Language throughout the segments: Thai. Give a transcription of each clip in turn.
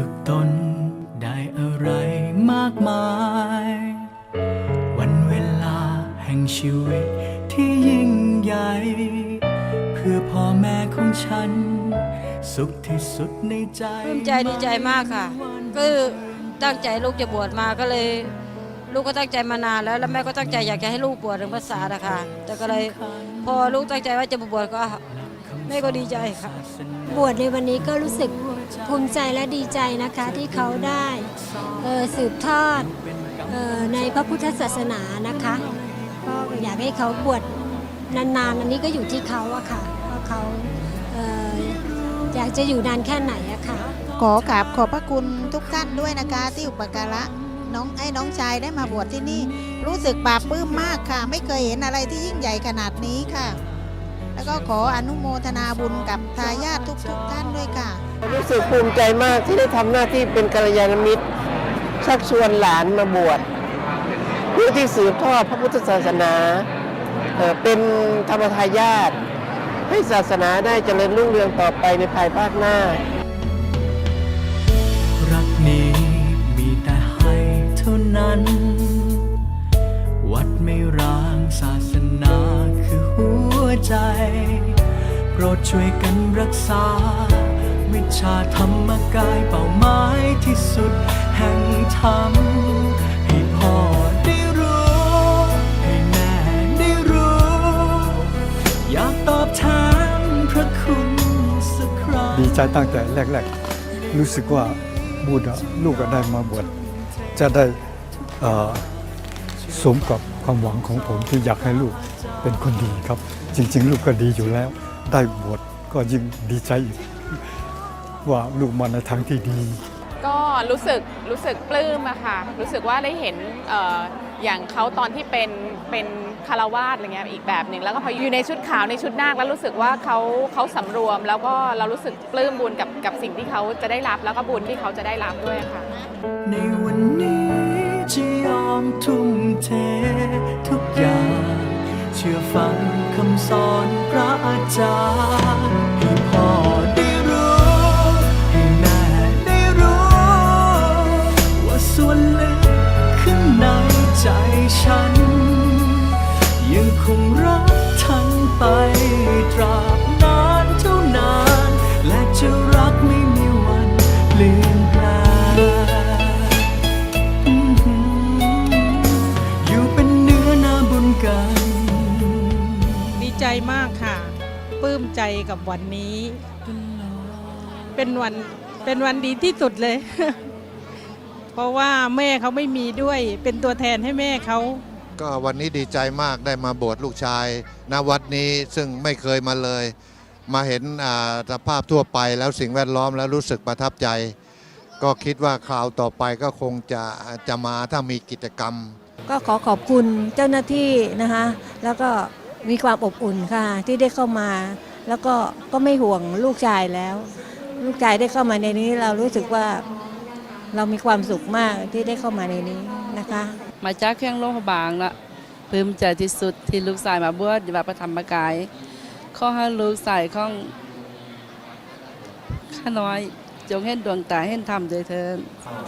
ฝึกตนได้อะไรมากมาย วันเวลาแห่งชีวิตที่ยิ่งใหญ่ เพื่อพ่อแม่ของฉัน สุขที่สุดในใจภูมิใจดีใจมากค่ะก็ตั้งใจลูกจะบวชมาก็เลย ลูกก็ตั้งใจมานานแล้ว แล้วแม่ก็ตั้งใจอยากจะให้ลูกบวชถึงภาษาอะค่ะแต่ก็เลยพอลูกตั้งใจว่าจะบวชก็แม่ก็ดีใจค่ะ บวชในวันนี้ก็รู้สึก ภูมิใจและดีใจนะคะที่เขาได้เออสืบทอดเออในพระพุทธศาสนานะคะก็อยากให้เขาบวชนานๆ อันนี้ก็อยู่ที่เขาอะค่ะว่าเขาเอออยากจะอยู่นานแค่ไหนอะค่ะขอกราบขอบพระคุณทุกท่านด้วยนะคะ ที่อุปการะน้องไอ้น้องชายได้มาบวชที่นี่ รู้สึกปลาบปลื้มมากค่ะ ไม่เคยเห็นอะไรที่ยิ่งใหญ่ขนาดนี้ค่ะ แล้วก็ขออนุโมทนาบุญกับทายาททุกๆท่านด้วยค่ะ รู้สึกภูมิใจมากที่ได้ทำหน้าที่เป็นกัลยาณมิตร ชักชวนหลานมาบวชเพื่อที่สืบทอดพระพุทธศาสนาเอ่อเป็นธรรมทายาทให้ศาสนาได้เจริญรุ่งเรืองต่อไปในภายภาคหน้า รดช่วยกันรักษา วิชาธรรมกายเป้าหมายที่สุดแห่งธรรม ให้พ่อได้รู้ ให้แม่ได้รู้ อยากตอบแทนพระคุณสักครั้ง ดีใจตั้งแต่แรกๆ รู้สึกว่าบุตรอะลูกก็ได้มาบวชจะได้เอ่อสมกับความหวังของผมที่อยากให้ลูกเป็นคนดีครับ จริง ๆ ลูกก็ดีอยู่แล้ว ได้บวชก็ยิ่งดีใจอีกว่าลูกมาในทางที่ดี ก็รู้สึกรู้สึกปลื้มอะค่ะ รู้สึกว่าได้เห็นเอ่ออย่างเขาตอนที่เป็นเป็นคารวาสอะไรเงี้ยอีกแบบหนึ่งแล้วก็พออยู่ในชุดขาวในชุดนาคแล้วรู้สึกว่าเขาเขาสำรวม แล้วก็เรารู้สึกปลื้มบุญกับกับสิ่งที่เขาจะได้รับแล้วก็บุญที่เขาจะได้รับด้วยค่ะ ในวันนี้จะยอมทุ่มเททุกอย่าง เชื่อฟังคำสอนพระอาจารย์ให้พ่อได้รู้ ให้แม่ได้รู้ ว่าส่วนลึกข้างในใจฉัน ยังคงรักท่านไปตราบ ใจกับวันนี้ เป็นวันเป็นวันดีที่สุดเลย เพราะว่าแม่เขาไม่มีด้วย เป็นตัวแทนให้แม่เขาก็วันนี้ดีใจมากได้มาบวชลูกชายณวัดนี้ซึ่งไม่เคยมาเลย มาเห็นอ่าสภาพทั่วไปแล้วสิ่งแวดล้อมแล้วรู้สึกประทับใจ ก็คิดว่าคราวต่อไปก็คงจะจะมาถ้ามีกิจกรรม ก็ขอขอบคุณเจ้าหน้าที่นะคะ แล้วก็มีความอบอุ่นค่ะที่ได้เข้ามา แล้วก็ก็ไม่ห่วงลูกชายแล้ว ลูกชายได้เข้ามาในนี้เรารู้สึกว่าเรามีความสุขมากที่ได้เข้ามาในนี้นะคะ มาจากเครื่องโลกบางละปลื้มใจที่สุดที่ลูกชายมาบวชอยู่วัดพระธรรมกายขอให้ลูกชายของข้าน้อยจงเห็นดวงตาเห็นธรรมด้วยเถิด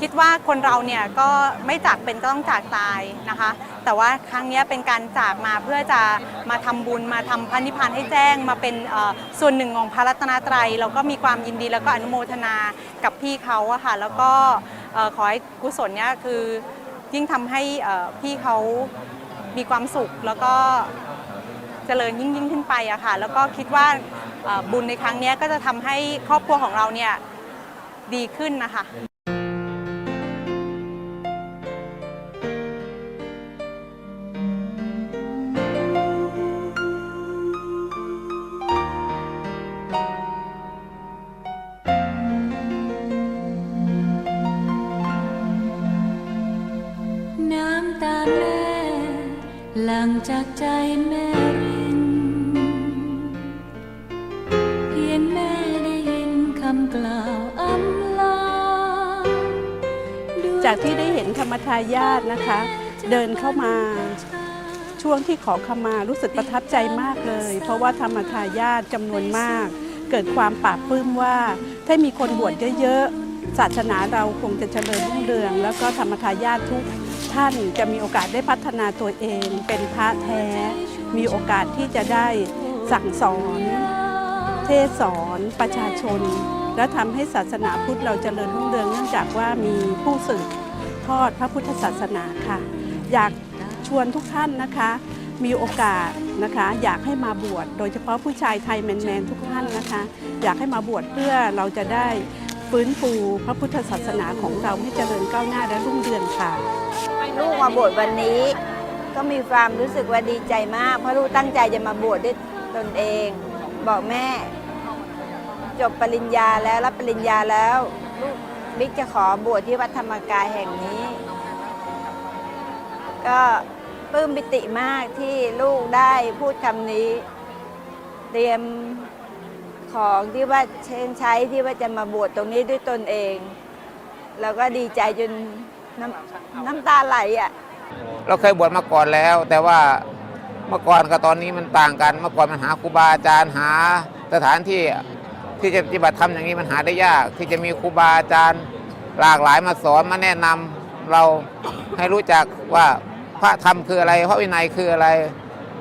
คิดว่าคนเราเนี่ยก็ไม่จากเป็นก็ต้องจากตายนะคะ แต่ว่าครั้งนี้เป็นการจากมาเพื่อจะมาทำบุญมาทำพระนิพพานให้แจ้ง มาเป็นส่วนหนึ่งของพระรัตนตรัยเราก็มีความยินดีแล้วก็อนุโมทนากับพี่เขาอะค่ะแล้วก็ขอให้กุศลเนี่ยคือยิ่งทำให้พี่เขามีความสุขแล้วก็เจริญยิ่งยิ่งขึ้นไปอะค่ะแล้วก็คิดว่าบุญในครั้งนี้ก็จะทำให้ครอบครัวของเราเนี่ยดีขึ้นนะคะ กล่าวอำลาจากที่ได้เห็นธรรมทายาทนะคะ เดินเข้ามาช่วงที่ขอขมารู้สึกประทับใจมากเลย เพราะว่าธรรมทายาทจำนวนมาก เกิดความปราบปลื้มว่า ถ้ามีคนบวชเยอะๆ ศาสนาเราคงจะเจริญรุ่งเรือง แล้วก็ธรรมทายาททุกท่านจะมีโอกาสได้พัฒนาตัวเอง เป็นพระแท้ มีโอกาสที่จะได้สั่งสอน เทศสอนประชาชน และทำให้ศาสนาพุทธเราเจริญรุ่งเรืองเนื่องจากว่ามีผู้สืบทอดพระพุทธศาสนาค่ะ อยากชวนทุกท่านนะคะ มีโอกาสนะคะ อยากให้มาบวชโดยเฉพาะผู้ชายไทยแมนๆทุกท่านนะคะ อยากให้มาบวชเพื่อเราจะได้ฟื้นฟูพระพุทธศาสนาของเราให้เจริญก้าวหน้าและรุ่งเรืองค่ะลูกมาบวชวันนี้ ก็มีความรู้สึกว่าดีใจมาก เพราะลูกตั้งใจจะมาบวชด้วยตนเอง บอกแม่ จบปริญญาแล้วรับปริญญาแล้วลูกบิ๊กจะขอบวชที่วัดธรรมกายแห่งนี้ ก็ปลื้มปิติมากที่ลูกได้พูดคำนี้ เตรียมของที่ว่าเชนใช้ที่ว่าจะมาบวชตรงนี้ด้วยตนเอง แล้วก็ดีใจจนน้ำน้ำตาไหลอะ เราเคยบวชมาก่อนแล้ว แต่ว่าเมื่อก่อนกับตอนนี้มันต่างกัน เมื่อก่อนมันหาครูบาอาจารย์หาสถานที่ ที่จะปฏิบัติธรรมอย่างนี้มันหาได้ยาก ที่จะมีครูบาอาจารย์หลากหลายมาสอนมาแนะนำเราให้รู้จักว่าพระธรรมคืออะไรพระวินัยคืออะไร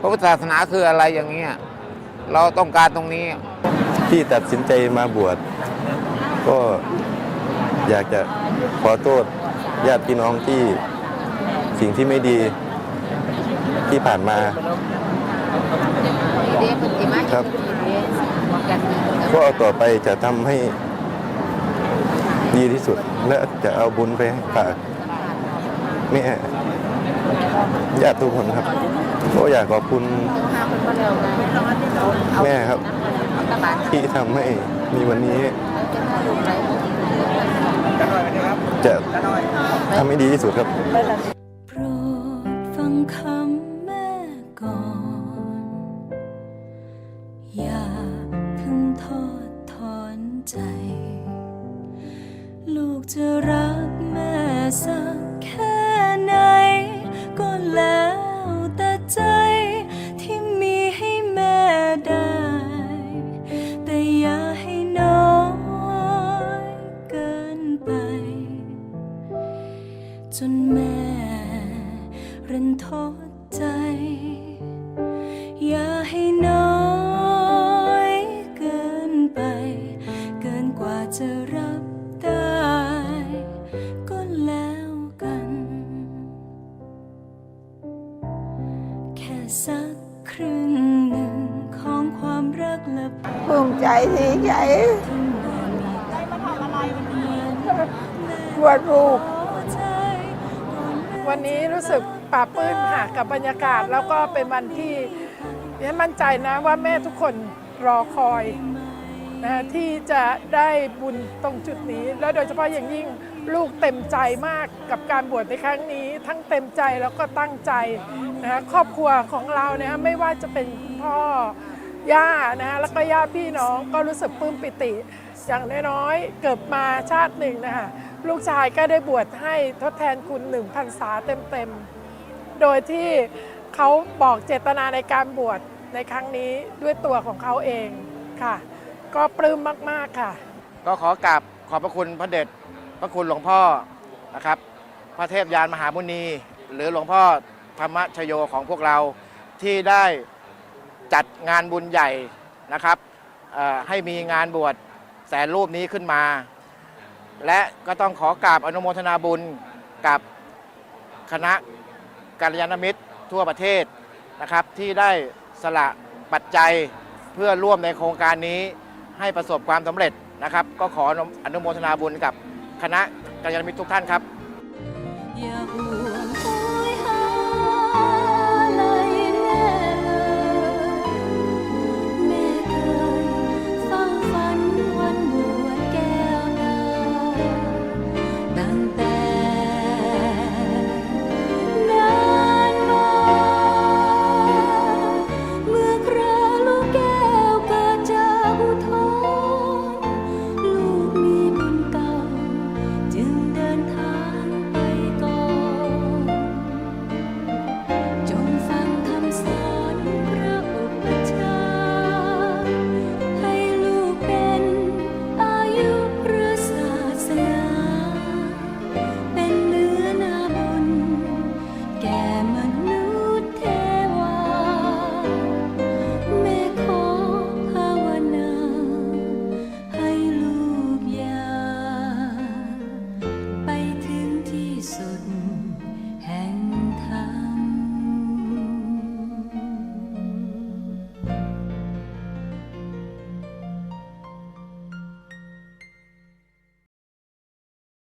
พระพุทธศาสนาคืออะไรอย่างเงี้ยเราต้องการตรงนี้ ที่ตัดสินใจมาบวชก็อยากจะขอโทษญาติพี่น้องที่สิ่งที่ไม่ดีที่ผ่านมาครับ ก็ต่อไปจะทำให้ดีที่สุด และจะเอาบุญไปให้ฝากแม่ญาติทุกคนครับก็อยากขอบคุณแม่ครับ ที่ทำให้มีวันนี้จะทำให้ดีที่สุดครับ โปรดฟังคำ สักครึ่งหนึ่งของความรักและปลื้มใจดีใจบวชลูกวันนี้รู้สึกปลาบปื้มค่ะกับบรรยากาศแล้วก็เป็นวันที่ดิฉันมั่นใจนะว่าแม่ทุกคนรอคอยนะที่จะได้บุญตรงจุดนี้ แล้วโดยเฉพาะอย่างยิ่ง ลูกเต็มใจมากกับการบวชในครั้งนี้ ทั้งเต็มใจแล้วก็ตั้งใจนะครอบครัวของเราเนี่ยไม่ว่าจะเป็นพ่อย่านะแล้วก็ญาติพี่น้องก็รู้สึกปลื้มปิติ อย่างน้อยๆเกิดมาชาติหนึ่งนะคะลูกชายก็ได้บวชให้ทดแทนคุณหนึ่งพรรษาเต็มๆ โดยที่เขาบอกเจตนาในการบวชในครั้งนี้ด้วยตัวของเขาเองค่ะ ก็ปลื้มมากๆค่ะ ก็ขอกราบขอบพระคุณพระเดช พระคุณหลวงพ่อนะครับ พระเทพยานมหามุนี หรือหลวงพ่อธรรมชโยของพวกเราที่ได้จัดงานบุญใหญ่นะครับให้มีงานบวชแสนรูปนี้ขึ้นมา และก็ต้องขอกราบอนุโมทนาบุญกับคณะกัลยาณมิตรทั่วประเทศนะครับ ที่ได้สละปัจจัยเพื่อร่วมในโครงการนี้ให้ประสบความสำเร็จนะครับ ก็ขออนุโมทนาบุญกับ คณะกัลยาณมิตรทุกท่านครับอย่าห่